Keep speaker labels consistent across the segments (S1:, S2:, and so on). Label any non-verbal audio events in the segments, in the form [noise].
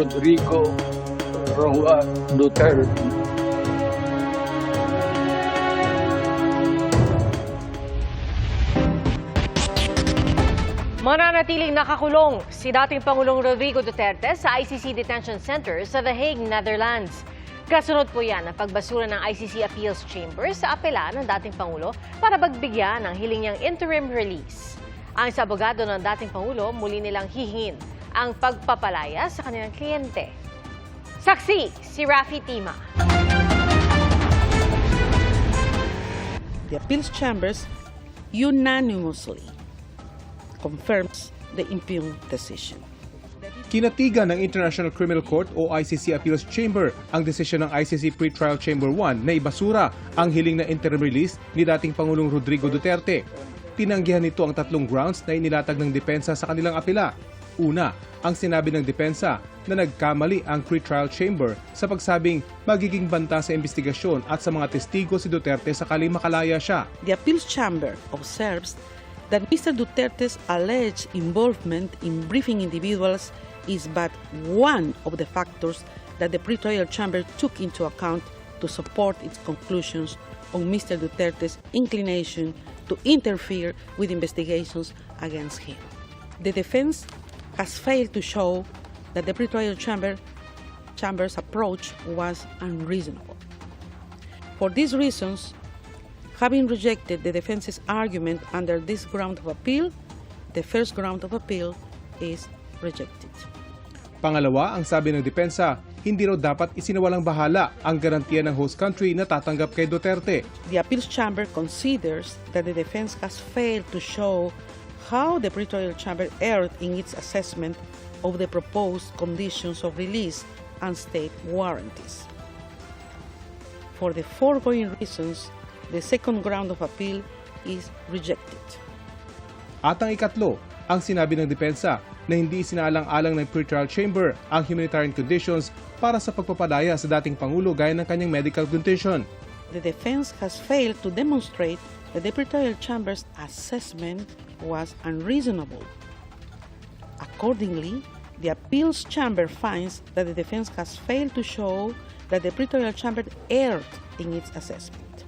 S1: Rodrigo Roa Duterte.
S2: Mananatiling nakakulong si dating Pangulong Rodrigo Duterte sa ICC Detention Center sa The Hague, Netherlands. Kasunod po yan ang pagbasura ng ICC Appeals Chamber sa apela ng dating Pangulo para bagbigyan ng hiling niyang interim release. Ang sa abogado ng dating Pangulo, muli nilang hihingin ang pagpapalaya sa kanilang kliyente. Saksi, si Rafi Tima.
S3: The appeals chambers unanimously confirms the impugned decision.
S4: Kinatigan ng International Criminal Court o ICC Appeals Chamber ang desisyon ng ICC Pretrial Chamber 1 na ibasura ang hiling na interim release ni dating Pangulong Rodrigo Duterte. Tinanggihan nito ang tatlong grounds na inilatag ng depensa sa kanilang apela. Una, ang sinabi ng depensa na nagkamali ang pretrial chamber sa pagsabing magiging banta sa investigasyon at sa mga testigo si Duterte sakaling makalaya siya.
S3: The appeals chamber observes that Mr. Duterte's alleged involvement in briefing individuals is but one of the factors that the pretrial chamber took into account to support its conclusions on Mr. Duterte's inclination to interfere with investigations against him. The defense has failed to show that the pretrial chamber chamber's approach was unreasonable. For these reasons, having rejected the defense's argument under this ground of appeal, the first ground of appeal is rejected.
S4: Pangalawa, ang sabi ng depensa, hindi raw dapat isinawalang bahala ang garantiya ng host country na tatanggap kay Duterte.
S3: The appeals chamber considers that the defense has failed to show how the pretrial chamber erred in its assessment of the proposed conditions of release and state warranties. For the foregoing reasons, the second ground of appeal is rejected.
S4: At ang ikatlo, ang sinabi ng depensa na hindi isinaalang-alang ng pretrial chamber ang humanitarian conditions para sa pagpapadaya sa dating Pangulo gaya ng kanyang medical condition.
S3: The defense has failed to demonstrate that the pretrial chamber's assessment was unreasonable. Accordingly, the appeals chamber finds that the defense has failed to show that the pretrial chamber erred in its assessment.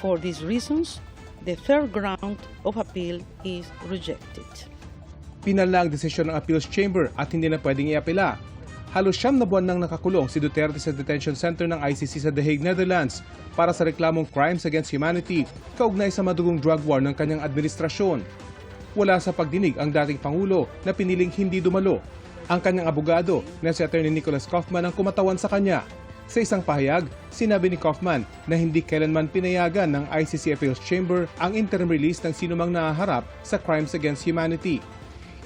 S3: For these reasons, the third ground of appeal is rejected.
S4: Pinala ang desisyon ng appeals chamber at hindi na pwedeng iapela. Halos siyam na buwan nang nakakulong si Duterte sa detention center ng ICC sa The Hague, Netherlands para sa reklamong crimes against humanity kaugnay sa madugong drug war ng kanyang administrasyon. Wala sa pagdinig ang dating Pangulo na piniling hindi dumalo. Ang kanyang abogado na si Attorney Nicholas Kaufman ang kumatawan sa kanya. Sa isang pahayag, sinabi ni Kaufman na hindi kailanman pinayagan ng ICC Appeals Chamber ang interim release ng sinumang nahaharap sa crimes against humanity.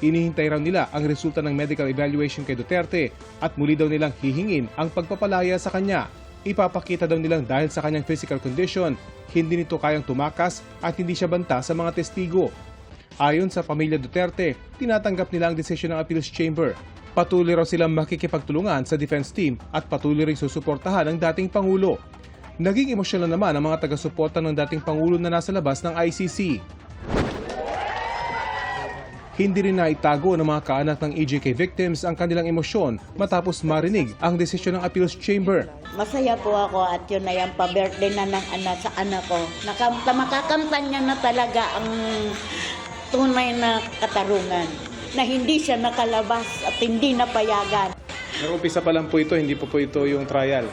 S4: Inihintay raw nila ang resulta ng medical evaluation kay Duterte at muli daw nilang hihingin ang pagpapalaya sa kanya. Ipapakita daw nilang dahil sa kanyang physical condition, hindi nito kayang tumakas at hindi siya banta sa mga testigo. Ayon sa pamilya Duterte, tinatanggap nila ang desisyon ng appeals chamber. Patuloy raw silang makikipagtulungan sa defense team at patuloy ring susuportahan ang dating Pangulo. Naging emosyonal naman ang mga taga-suporta ng dating Pangulo na nasa labas ng ICC. Hindi rin naitago ng mga kaanak ng EJK victims ang kanilang emosyon matapos marinig ang desisyon ng appeals chamber.
S5: Masaya po ako at yun na yung pa-birthday na ng anak sa anak ko. Nakamta, makakamta niya na talaga ang tunay na katarungan na hindi siya nakalabas at hindi napayagan.
S4: Nag-umpisa pa lang po ito, hindi po po ito yung trial.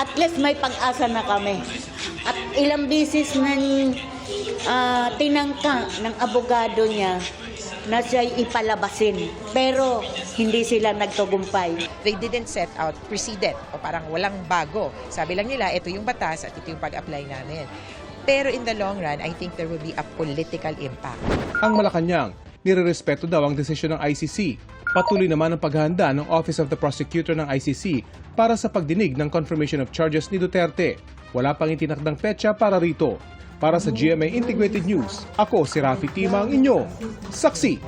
S5: At least may pag-asa na kami. At ilang bisis nang ah, tinangka ng abogado niya na siya ipalabasin. Pero hindi sila nagtagumpay.
S6: they didn't set out precedent o parang walang bago. Sabi lang nila, ito yung batas at ito yung pag-apply namin. Pero in the long run, I think there will be a political impact.
S4: Ang Malacanang, nirerespeto daw ang desisyon ng ICC. Patuloy naman ang paghahanda ng Office of the Prosecutor ng ICC para sa pagdinig ng confirmation of charges ni Duterte. Wala pang itinakdang petsa para rito. Para sa GMA Integrated News, ako si Rafi Tima ang inyo. Saksi!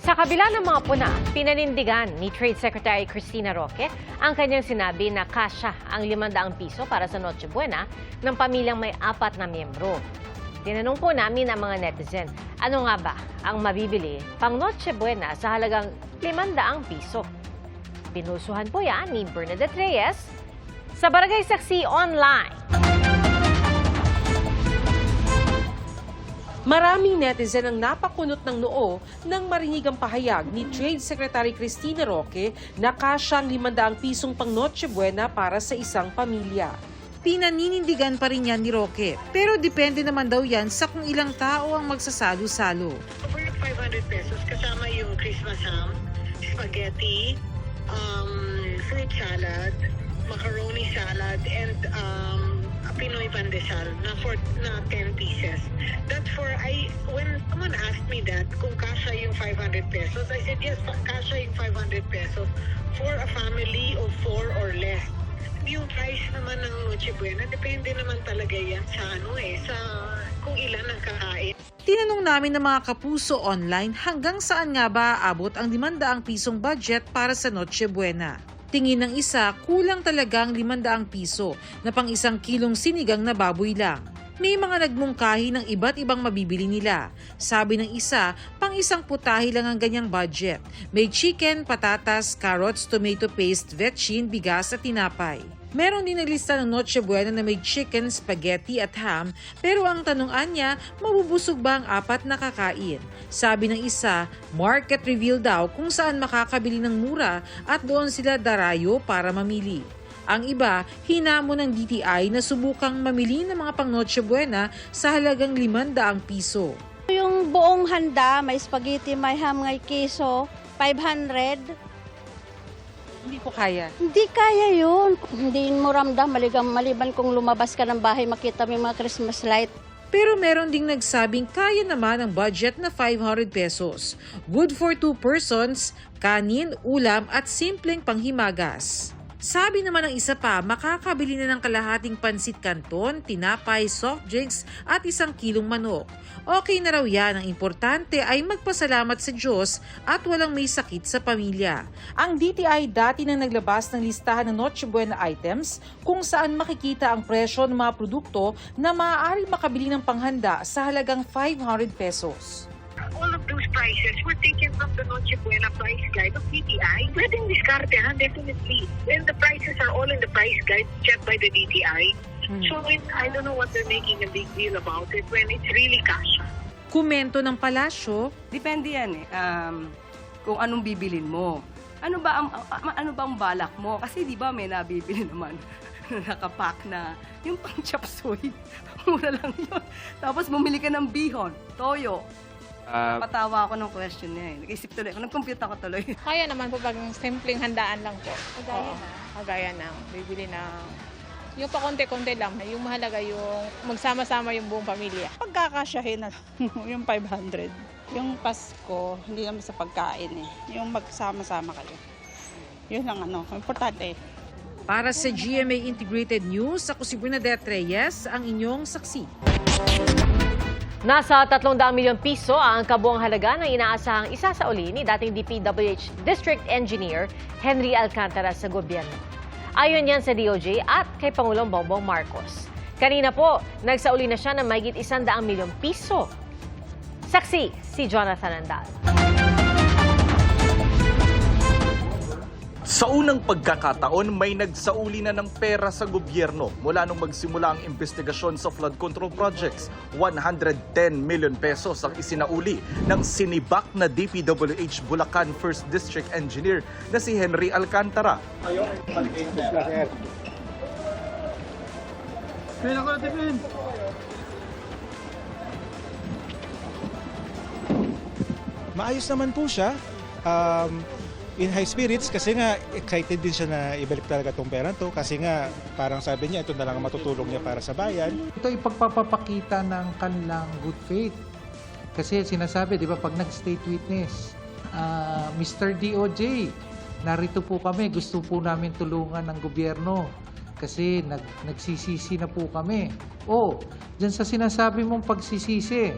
S2: Sa kabila ng mga puna, pinanindigan ni Trade Secretary Cristina Roque ang kanyang sinabi na kasya ang 500 piso para sa Noche Buena ng pamilyang may apat na miyembro. Tinanong po namin ang mga netizen, ano nga ba ang mabibili pang Noche Buena sa halagang 500 piso? Pinusuhan po yan ni Bernadette Reyes sa Barangay Saksi Online.
S7: Maraming netizen ang napakunot ng noo nang marinig ang pahayag ni Trade Secretary Cristina Roque na kasyang 500 pisong pang Noche Buena para sa isang pamilya.
S8: Pinaninindigan pa rin yan ni Roque. Pero depende naman daw yan sa kung ilang tao ang magsasalo-salo.
S9: For yung 500 pesos, kasama yung Christmas ham, spaghetti, um, fruit salad, macaroni salad, and um, Pinoy pandesal na for na 10 pieces. That's for I when someone asked me that kung kasha yung 500 pesos, I said yes, kasha yung 500 pesos for a family of four or less. Yung price naman ng Noche Buena, depende naman talaga yan sa ano eh, sa kung ilan ang kakain.
S8: Tinanong namin ng mga kapuso online hanggang saan nga ba aabot ang 500 pisong budget para sa Noche Buena. Tingin ng isa, kulang talaga ang 500 piso na pang isang kilong sinigang na baboy lang. May mga nagmungkahi ng iba't ibang mabibili nila. Sabi ng isa, pang isang putahe lang ang ganyang budget. May chicken, patatas, carrots, tomato paste, vetchin, bigas at tinapay. Meron din naglista ng Noche Buena na may chicken, spaghetti at ham, pero ang tanongan niya, mabubusog ba ang apat na kakain? Sabi ng isa, market reveal daw kung saan makakabili ng mura at doon sila darayo para mamili. Ang iba, hinamon ng DTI na subukang mamili ng mga pang Noche Buena sa halagang 500 piso.
S10: Yung buong handa, may spaghetti, may ham, may keso, 500.
S7: Hindi po kaya.
S10: Hindi kaya yun. Hindi mo ramdam, maligam, maliban kung lumabas ka ng bahay, makita mo yung mga Christmas light.
S8: Pero meron ding nagsabing kaya naman ang budget na 500 pesos. Good for two persons, kanin, ulam at simpleng panghimagas. Sabi naman ng isa pa, makakabili na ng kalahating pansit canton, tinapay, soft drinks at isang kilong manok. Okay na raw yan. Ang importante ay magpasalamat sa Diyos at walang may sakit sa pamilya. Ang DTI dati nang naglabas ng listahan ng Noche Buena items kung saan makikita ang presyo ng mga produkto na maaaring makabili ng panghanda sa halagang 500 pesos.
S9: all of those prices were taken from the Noche Buena price guide of DTI. Pwedeng diskartehan, definitely. And the prices are all in the price guide checked by the DTI. So it, I don't know what they're making a big deal about it when it's really cash.
S8: Komento ng palasyo,
S11: Depende yan eh. Um, kung anong bibilin mo. Ano ba ang a- ano ba ang balak mo? Kasi di ba may nabibili naman [laughs] na nakapack na yung pang chop suey. [laughs] Mura lang yun. Tapos bumili ka ng bihon, toyo. Patawa ako ng question niya eh. Nag-isip tuloy ako. Nag-compute ako tuloy.
S12: Kaya naman po pag simpleng handaan lang po. Kagaya na? Kagaya ng bibili ng yung pa konti-konti lang, yung mahalaga yung magsama-sama yung buong pamilya.
S13: Pagkakasyahin na [laughs] yung 500. Yung Pasko, hindi naman sa pagkain eh. Yung magsama-sama kayo. Yun ang ano, importante.
S8: para sa GMA Integrated News, ako si Bernadette Reyes, ang inyong saksi.
S2: Nasa 300 milyon piso ang kabuang halaga ng inaasahang isasauli ni dating DPWH District Engineer Henry Alcantara sa gobyerno. Ayon yan sa DOJ at kay Pangulong Bongbong Marcos. Kanina po, nagsauli na siya ng mahigit 100 milyong piso. Saksi, si Jonathan Andal.
S14: Sa unang pagkakataon, may nagsauli na ng pera sa gobyerno mula nung magsimula ang investigasyon sa flood control projects. 110 million pesos ang isinauli ng sinibak na DPWH Bulacan 1st District Engineer na si Henry Alcantara.
S15: Maayos naman po siya. Um, in high spirits kasi nga excited din siya na ibalik talaga tong pera to kasi nga parang sabi niya ito na lang ang matutulong niya para sa bayan.
S16: Ito ay pagpapakita ng kanilang good faith. Kasi sinasabi, di ba, pag nag-state witness, ah, Mr. DOJ, narito po kami, gusto po namin tulungan ng gobyerno kasi nag, nagsisisi na po kami. Oh, dyan sa sinasabi mong pagsisisi,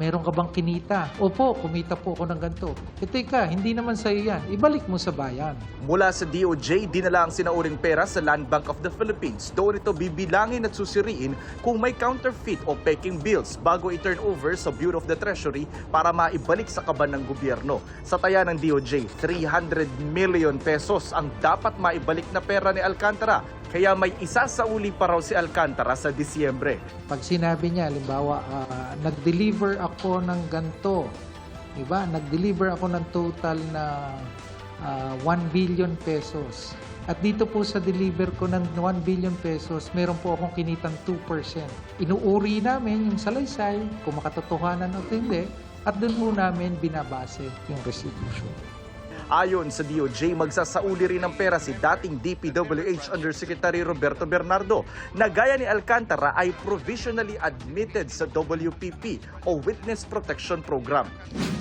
S16: Meron ka bang kinita? Opo, kumita po ako ng ganito. E teka, hindi naman sa'yo yan. Ibalik mo sa bayan.
S14: Mula sa DOJ, dinala ang sinauring pera sa Land Bank of the Philippines. Doon ito bibilangin at susiriin kung may counterfeit o peking bills bago i-turn over sa Bureau of the Treasury para maibalik sa kaban ng gobyerno. Sa taya ng DOJ, 300 million pesos ang dapat maibalik na pera ni Alcantara. Kaya may isa sa uli pa raw si Alcantara sa Disyembre.
S16: Pag sinabi niya, halimbawa, ah, nag-deliver ako ng ganito, diba? Nag-deliver ako ng total na ah, 1 billion pesos. At dito po sa deliver ko ng 1 billion pesos, meron po akong kinitang 2%. Inuuri namin yung salaysay, kung makatotohanan o hindi, at doon po namin binabase yung restitution.
S14: Ayon sa DOJ, magsasauli rin ng pera si dating DPWH Undersecretary Roberto Bernardo na gaya ni Alcantara ay provisionally admitted sa WPP o Witness Protection Program.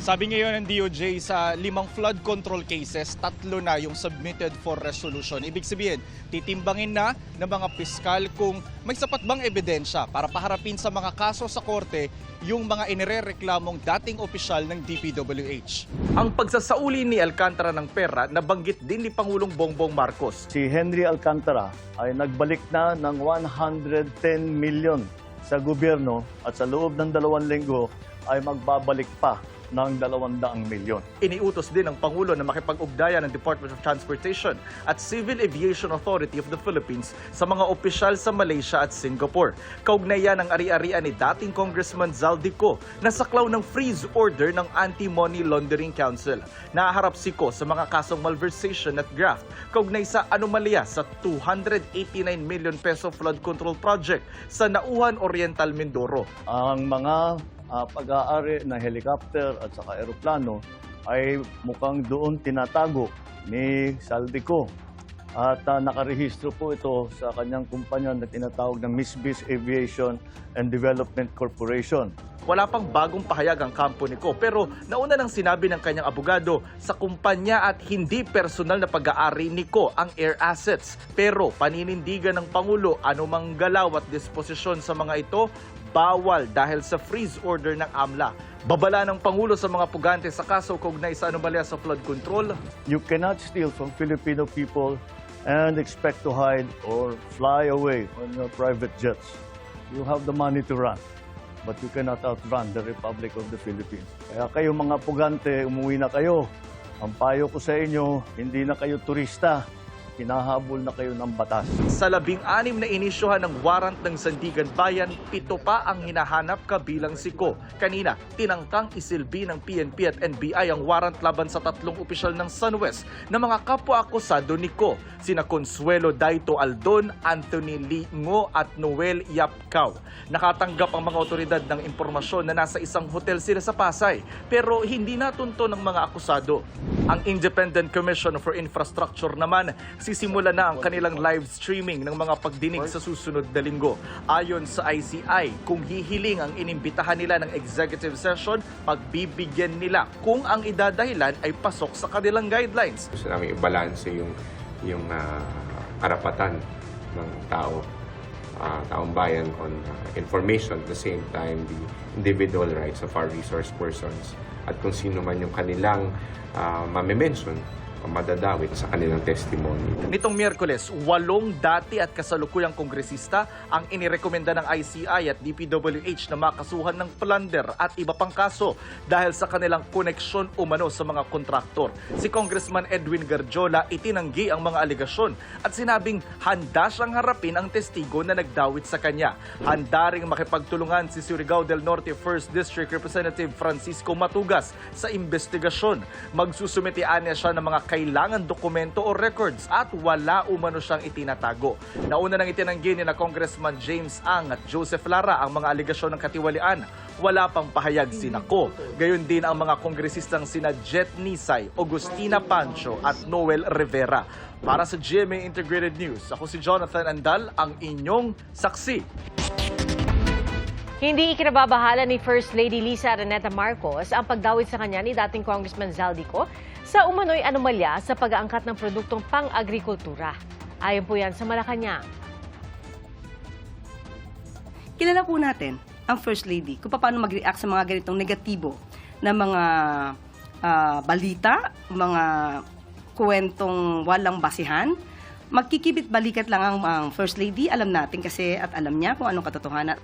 S17: Sabi ngayon ng DOJ sa limang flood control cases, tatlo na yung submitted for resolution. Ibig sabihin, titimbangin na ng mga piskal kung may sapat bang ebidensya para paharapin sa mga kaso sa korte yung mga inirereklamong dating opisyal ng DPWH.
S14: Ang pagsasauli ni Alcantara ng pera nabanggit din ni Pangulong Bongbong Marcos.
S18: Si Henry Alcantara ay nagbalik na ng 110 million sa gobyerno at sa loob ng dalawang linggo ay magbabalik pa ng 200 milyon.
S14: Iniutos din ng Pangulo na makipag-ugnayan ng Department of Transportation at Civil Aviation Authority of the Philippines sa mga opisyal sa Malaysia at Singapore. Kaugnayan ang ari-arian ni dating Congressman Zaldico na saklaw ng freeze order ng Anti-Money Laundering Council. Naharap si Ko sa mga kasong malversation at graft kaugnay sa anomalya sa 289 million peso flood control project sa Nauhan Oriental, Mindoro.
S18: Ang mga ah, pag-aari na helicopter at saka eroplano ay mukhang doon tinatago ni Saldico. At ah, nakarehistro po ito sa kanyang kumpanya na tinatawag na Misbis Aviation and Development Corporation.
S14: Wala pang bagong pahayag ang kampo ni Ko pero nauna nang sinabi ng kanyang abogado sa kumpanya at hindi personal na pag-aari ni Ko ang air assets. Pero paninindigan ng Pangulo anumang galaw at disposisyon sa mga ito bawal dahil sa freeze order ng AMLA. Babala ng Pangulo sa mga pugante sa kaso kaugnay sa anomalya sa flood control.
S18: You cannot steal from Filipino people and expect to hide or fly away on your private jets. You have the money to run, but you cannot outrun the Republic of the Philippines. Kaya kayo mga pugante, umuwi na kayo. Ang payo ko sa inyo, hindi na kayo turista. Hinahabol na kayo ng batas.
S14: Sa labing-anim na inisyuhan ng warrant ng Sandigan Bayan, pito pa ang hinahanap kabilang si Ko. Kanina, tinangkang isilbi ng PNP at NBI ang warrant laban sa tatlong opisyal ng SunWest na mga kapwa-akusado ni Ko, sina Consuelo Daito Aldon, Anthony Lingo at Noel Yapcao. Nakatanggap ang mga otoridad ng impormasyon na nasa isang hotel sila sa Pasay, pero hindi natunto ng mga akusado. Ang Independent Commission for Infrastructure naman, sisimula na ang kanilang live streaming ng mga pagdinig sa susunod na linggo. Ayon sa ICI, kung hihiling ang inimbitahan nila ng executive session, pagbibigyan nila kung ang idadahilan ay pasok sa kanilang guidelines.
S19: Gusto namin i-balance yung, yung ah, karapatan ng tao, ah, taong bayan on ah, information at the same time the individual rights of our resource persons at kung sino man yung kanilang uh, mamimension madadawit sa kanilang testimony.
S14: Nitong Miyerkules, walong dati at kasalukuyang kongresista ang inirekomenda ng ICI at DPWH na makasuhan ng plunder at iba pang kaso dahil sa kanilang koneksyon umano sa mga kontraktor. Si Congressman Edwin Garjola itinanggi ang mga aligasyon at sinabing handa siyang harapin ang testigo na nagdawit sa kanya. Handa ring makipagtulungan si Surigao del Norte 1st District Representative Francisco Matugas sa investigasyon. Magsusumitian niya siya ng mga kailangan dokumento o records at wala umano siyang itinatago. Nauna nang itinanggi ni na Congressman James Ang at Joseph Lara ang mga aligasyon ng katiwalian. Wala pang pahayag si Nako. Gayon din ang mga kongresistang sina Jet Nisay, Agustina Pancho at Noel Rivera. Para sa GMA Integrated News, ako si Jonathan Andal, ang inyong saksi.
S2: Hindi ikinababahala ni First Lady Lisa Araneta Marcos ang pagdawit sa kanya ni dating Congressman Zaldico sa umano'y anomalya sa pag-aangkat ng produktong pang-agrikultura. Ayon po yan sa Malacanang.
S11: Kilala po natin ang First Lady kung paano mag-react sa mga ganitong negatibo na mga ah, balita, mga kwentong walang basihan. Magkikibit balikat lang ang, ang First Lady, alam natin kasi at alam niya kung anong katotohanan.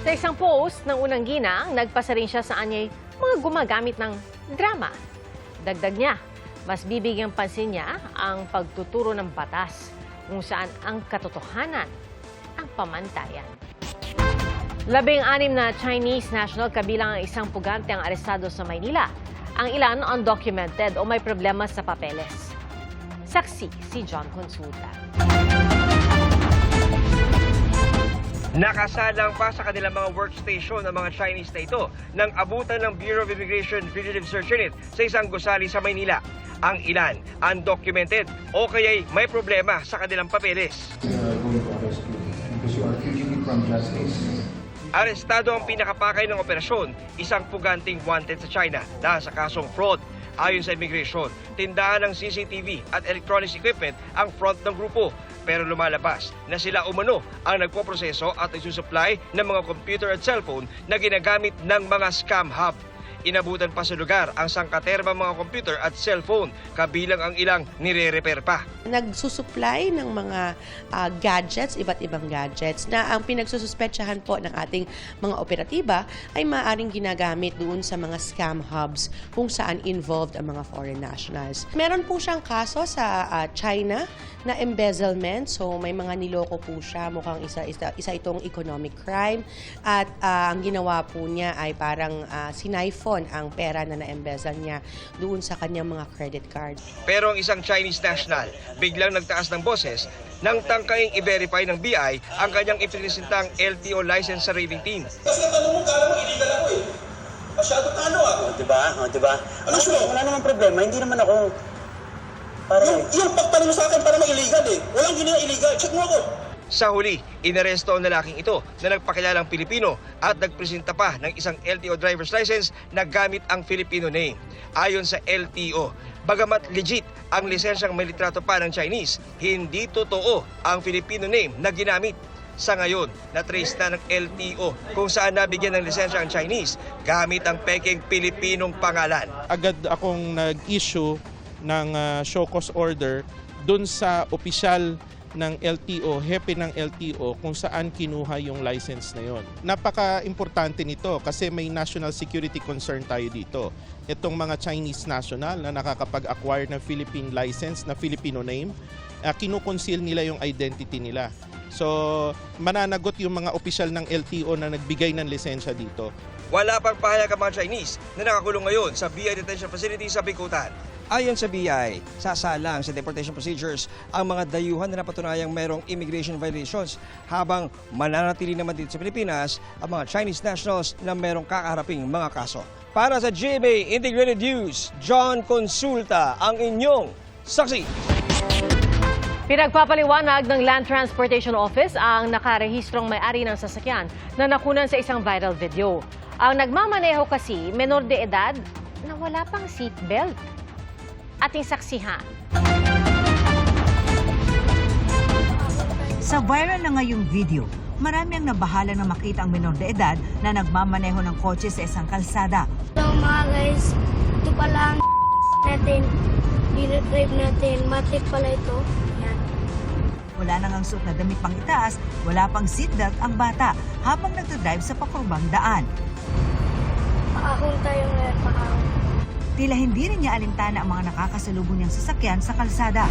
S2: Sa isang post ng unang ginang, nagpasa rin siya sa anyay mga gumagamit ng drama. Dagdag niya, mas bibigyang pansin niya ang pagtuturo ng batas kung saan ang katotohanan ang pamantayan. Labing anim na Chinese national kabilang ang isang pugante ang arestado sa Maynila. Ang ilan undocumented o may problema sa papeles. Saksi si John Consulta.
S20: Nakasalang pa sa kanilang mga workstation ang mga Chinese na ito nang abutan ng Bureau of Immigration Fugitive Search Unit sa isang gusali sa Maynila. Ang ilan, undocumented o kaya'y may problema sa kanilang papeles. Arestado ang pinakapakay ng operasyon, isang puganting wanted sa China dahil sa kasong fraud. Ayon sa immigration, tindahan ng CCTV at electronics equipment ang front ng grupo. Pero lumalabas na sila umano ang nagpoproseso at nagsusupply ng mga computer at cellphone na ginagamit ng mga scam hub. Inabutan pa sa lugar ang sangkaterbang mga computer at cellphone, kabilang ang ilang nire-repair pa.
S21: nagsusupply ng mga ah, gadgets, iba't ibang gadgets, na ang pinagsususpetsahan po ng ating mga operatiba ay maaaring ginagamit doon sa mga scam hubs kung saan involved ang mga foreign nationals. Meron po siyang kaso sa ah, China na embezzlement, so may mga niloko po siya, mukhang isa, isa, isa itong economic crime at ah, ang ginawa po niya ay parang uh, siniphon ang pera na na-embezzle niya doon sa kanyang mga credit cards.
S20: Pero ang isang Chinese national biglang nagtaas ng boses nang tangkaing i-verify ng BI ang kanyang ipinisintang LTO license sa raving team.
S22: Kasi ang tanong mo, kala mo illegal ako eh. Masyado talo ako.
S23: O, diba? O, diba?
S22: Ano
S23: Wala,
S22: siya?
S23: wala namang problema. Hindi naman ako... Para,
S22: Yung, yung pagtanong sa akin para illegal eh. Walang ginawa illegal. Check mo ako.
S20: Sa huli, inaresto ang lalaking ito na nagpakilalang Pilipino at nagpresenta pa ng isang LTO driver's license na gamit ang Filipino name. Ayon sa LTO, bagamat legit ang lisensyang may litrato pa ng Chinese, hindi totoo ang Filipino name na ginamit. Sa ngayon, na-trace na ng LTO kung saan nabigyan ng lisensya ang Chinese gamit ang peking Pilipinong pangalan.
S24: agad akong nag-issue ng ah, show cause order dun sa opisyal ng LTO, hepe ng LTO kung saan kinuha yung license na yon. Napaka-importante nito kasi may national security concern tayo dito. Itong mga Chinese national na nakakapag-acquire ng Philippine license na Filipino name, uh, kinukonceal nila yung identity nila. So, mananagot yung mga opisyal ng LTO na nagbigay ng lisensya dito.
S20: Wala pang pahayag ang mga Chinese na nakakulong ngayon sa BI Detention Facility sa Bikutan. Ayon sa BI, sasalang sa deportation procedures ang mga dayuhan na napatunayang mayroong immigration violations habang mananatili naman dito sa Pilipinas ang mga Chinese nationals na mayroong kakaharaping mga kaso. Para sa GMA Integrated News, John Consulta ang inyong saksi.
S2: Pinagpapaliwanag ng Land Transportation Office ang nakarehistrong may-ari ng sasakyan na nakunan sa isang viral video. Ang nagmamaneho kasi menor de edad na wala pang seatbelt. Ating saksihan.
S25: Sa viral na ngayong video, marami ang nabahala na makita ang menor de edad na nagmamaneho ng kotse sa isang kalsada.
S26: So mga guys, ito pala ang natin. Dinadrive natin. Matik pala ito. Yan.
S25: Wala nang ang suot na damit pang itaas, wala pang seatbelt ang bata habang nagdadrive sa pakurbang daan.
S26: Paahon tayo ngayon. Paahon.
S25: Tila hindi rin niya alintana ang mga nakakasalubong niyang sasakyan sa kalsada.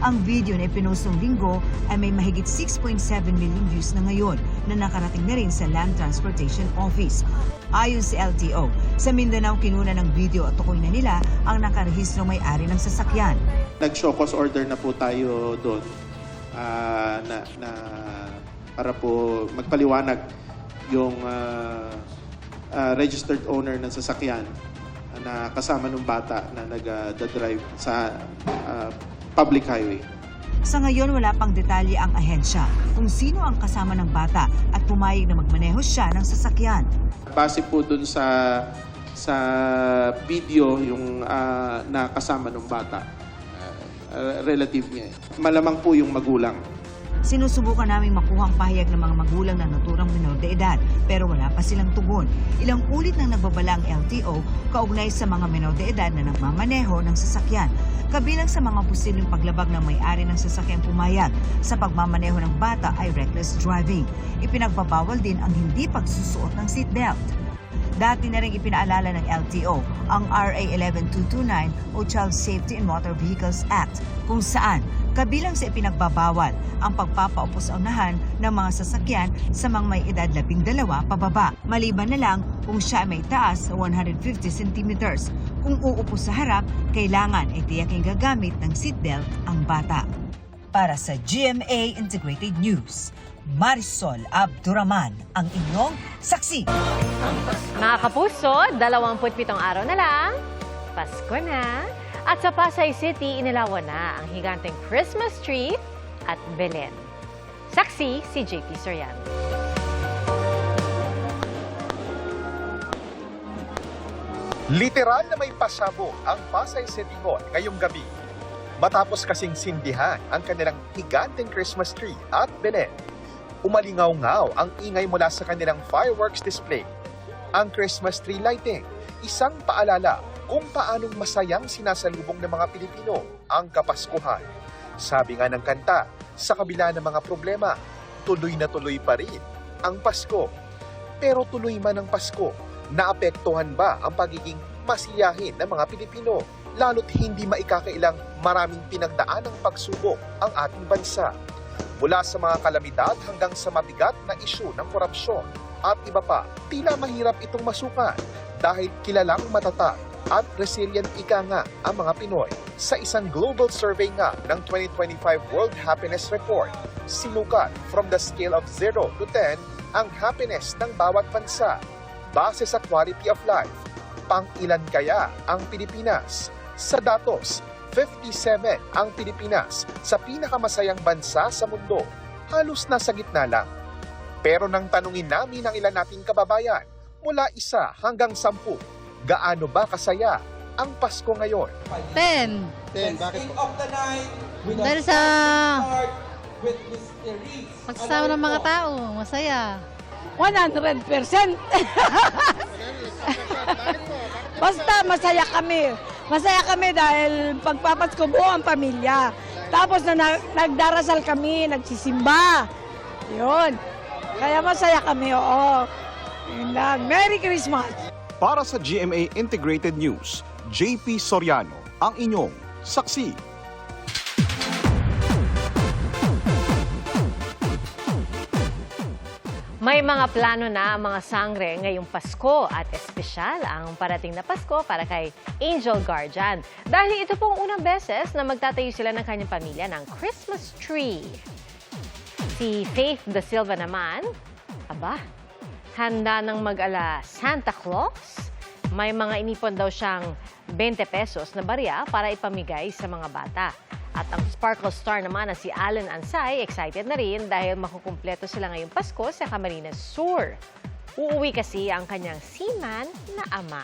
S25: Ang video na ipinustong linggo ay may mahigit 6.7 million views na ngayon na nakarating na rin sa Land Transportation Office. Ayon sa LTO, sa Mindanao kinuna ng video at tukoy na nila ang nakarehistro may-ari ng sasakyan.
S24: Nag-show cause order na po tayo doon ah, na, na para po magpaliwanag yung ah, ah, registered owner ng sasakyan na kasama ng bata na nag-drive sa ah, public highway.
S25: Sa ngayon, wala pang detalye ang ahensya kung sino ang kasama ng bata at pumayag na magmaneho siya ng sasakyan.
S24: Base po dun sa sa video yung ah, na kasama ng bata, ah, relative niya. Malamang po yung magulang.
S25: Sinusubukan naming makuha ang pahayag ng mga magulang na naturang minor de edad pero wala pa silang tugon. Ilang ulit nang nagbabala ang LTO kaugnay sa mga minor de edad na nagmamaneho ng sasakyan. Kabilang sa mga posibleng paglabag ng may-ari ng sasakyang pumayag sa pagmamaneho ng bata ay reckless driving. Ipinagbabawal din ang hindi pagsusuot ng seatbelt. Dati na rin ipinaalala ng LTO ang RA 11229 o Child Safety in Motor Vehicles Act kung saan kabilang sa ipinagbabawal ang pagpapaupo sa ng mga sasakyan sa mga may edad labing dalawa pababa. Maliban na lang kung siya ay may taas sa 150 centimeters. Kung uupo sa harap, kailangan ay tiyaking gagamit ng seatbelt ang bata. Para sa GMA Integrated News, Marisol Abduraman ang inyong saksi.
S2: Mga kapuso, 27 araw na lang, Pasko na. At sa Pasay City, inilawan na ang higanteng Christmas tree at Belen. Saksi si JP Soriano.
S27: Literal na may pasabog ang Pasay City Hall ngayong gabi. Matapos kasing sindihan ang kanilang higanteng Christmas tree at Belen. Umalingaw-ngaw ang ingay mula sa kanilang fireworks display. Ang Christmas tree lighting, isang paalala kung paanong masayang sinasalubong ng mga Pilipino ang Kapaskuhan. Sabi nga ng kanta, sa kabila ng mga problema, tuloy na tuloy pa rin ang Pasko. Pero tuloy man ang Pasko, naapektuhan ba ang pagiging masiyahin ng mga Pilipino? Lalo't hindi maikakailang maraming pinagdaan ng pagsubok ang ating bansa. Mula sa mga kalamidad hanggang sa mabigat na isyu ng korupsyon at iba pa, tila mahirap itong masukan dahil kilalang matatag at resilient ika nga ang mga Pinoy. Sa isang global survey nga ng 2025 World Happiness Report, sinukat from the scale of 0 to 10 ang happiness ng bawat bansa base sa quality of life. Pang ilan kaya ang Pilipinas? Sa datos, 57 ang Pilipinas sa pinakamasayang bansa sa mundo. Halos nasa gitna lang. Pero nang tanungin namin ang ilan nating kababayan, mula isa hanggang sampu, gaano ba kasaya ang Pasko ngayon?
S28: Ten.
S27: Ten, bakit po?
S28: Dahil sa pagsasama ng mga tao, masaya.
S29: 100%. [laughs] Basta masaya kami. Masaya kami dahil pagpapasko buo ang pamilya. Tapos na, na nagdarasal kami, nagsisimba. Yun. Kaya masaya kami, oo. Yun lang. Merry Christmas!
S27: Para sa GMA Integrated News, JP Soriano, ang inyong saksi.
S2: May mga plano na ang mga sangre ngayong Pasko at espesyal ang parating na Pasko para kay Angel Guardian. Dahil ito pong unang beses na magtatayo sila ng kanyang pamilya ng Christmas tree. Si Faith Da Silva naman, aba, handa ng mag-ala Santa Claus. May mga inipon daw siyang 20 pesos na barya para ipamigay sa mga bata. At ang Sparkle Star naman na si Alan Ansay, excited na rin dahil makukumpleto sila ngayong Pasko sa Camarines Sur. Uuwi kasi ang kanyang seaman na ama.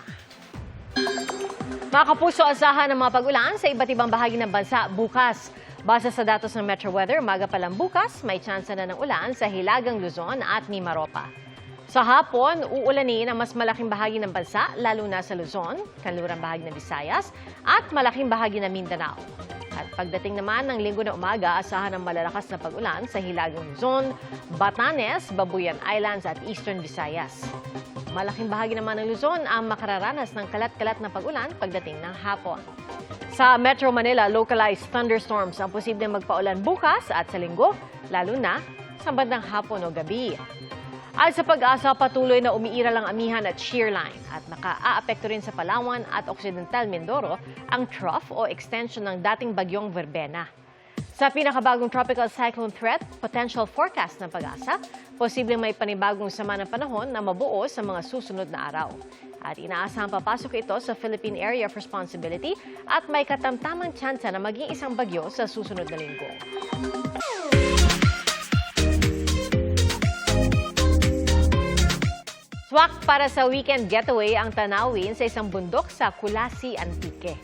S2: Mga kapuso, asahan ng mga pag-ulan sa iba't ibang bahagi ng bansa bukas. Base sa datos ng Metro Weather, maga pa lang bukas, may tsansa na ng ulan sa Hilagang Luzon at Mimaropa. Sa hapon, uulanin ang mas malaking bahagi ng bansa, lalo na sa Luzon, kanlurang bahagi ng Visayas, at malaking bahagi ng Mindanao. At pagdating naman ng linggo na umaga, asahan ng malalakas na pag-ulan sa Hilagang Luzon, Batanes, Babuyan Islands at Eastern Visayas. Malaking bahagi naman ng Luzon ang makararanas ng kalat-kalat na pag-ulan pagdating ng hapon. Sa Metro Manila, localized thunderstorms ang posibleng magpaulan bukas at sa linggo, lalo na sa bandang hapon o gabi. At sa pag-asa, patuloy na umiiral ang amihan at shear line at nakaaapekto rin sa Palawan at Occidental Mindoro ang trough o extension ng dating bagyong Verbena. Sa pinakabagong tropical cyclone threat, potential forecast ng pag-asa, posibleng may panibagong sama ng panahon na mabuo sa mga susunod na araw. At inaasahang papasok ito sa Philippine Area of Responsibility at may katamtamang tsansa na maging isang bagyo sa susunod na linggo. Swak para sa weekend getaway ang tanawin sa isang bundok sa Kulasi, Antique.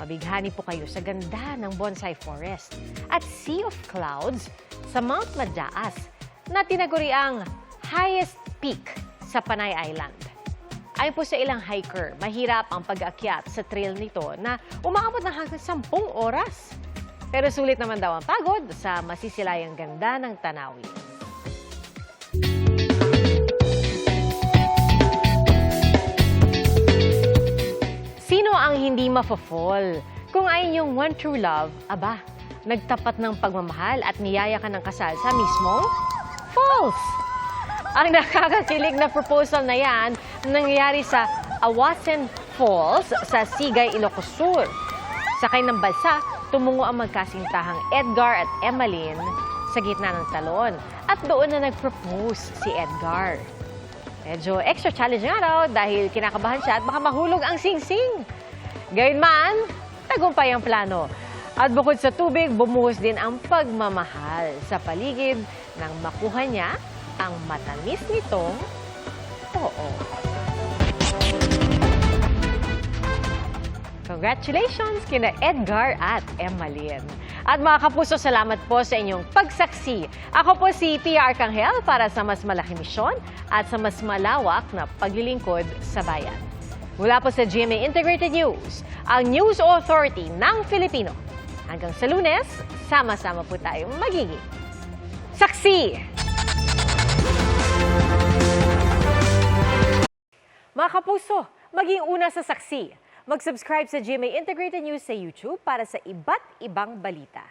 S2: Mabighani po kayo sa ganda ng bonsai forest at sea of clouds sa Mount Madaas na tinaguri ang highest peak sa Panay Island. Ayon po sa ilang hiker, mahirap ang pag-akyat sa trail nito na umaabot ng hanggang 10 oras. Pero sulit naman daw ang pagod sa masisilayang ganda ng tanawin. Ang hindi mafo-fall? Kung ay yung one true love, aba, nagtapat ng pagmamahal at niyaya ka ng kasal sa mismong false. Ang [laughs] nakakakilig na proposal na yan nangyayari sa Awasen Falls sa Sigay, Ilocos Sur. Sakay ng balsa, tumungo ang magkasintahang Edgar at Emmeline sa gitna ng talon. At doon na nag-propose si Edgar. Medyo extra challenge nga raw dahil kinakabahan siya at baka mahulog ang singsing. Gayunman, tagumpay ang plano. At bukod sa tubig, bumuhos din ang pagmamahal sa paligid nang makuha niya ang matamis nitong oo. Congratulations kina Edgar at Emmalyn. At mga kapuso, salamat po sa inyong pagsaksi. Ako po si Pia Arcangel para sa mas malaki misyon at sa mas malawak na paglilingkod sa bayan. Mula po sa GMA Integrated News, ang News Authority ng Filipino. Hanggang sa lunes, sama-sama po tayong magiging saksi! Mga kapuso, maging una sa saksi. Mag-subscribe sa GMA Integrated News sa YouTube para sa iba't ibang balita.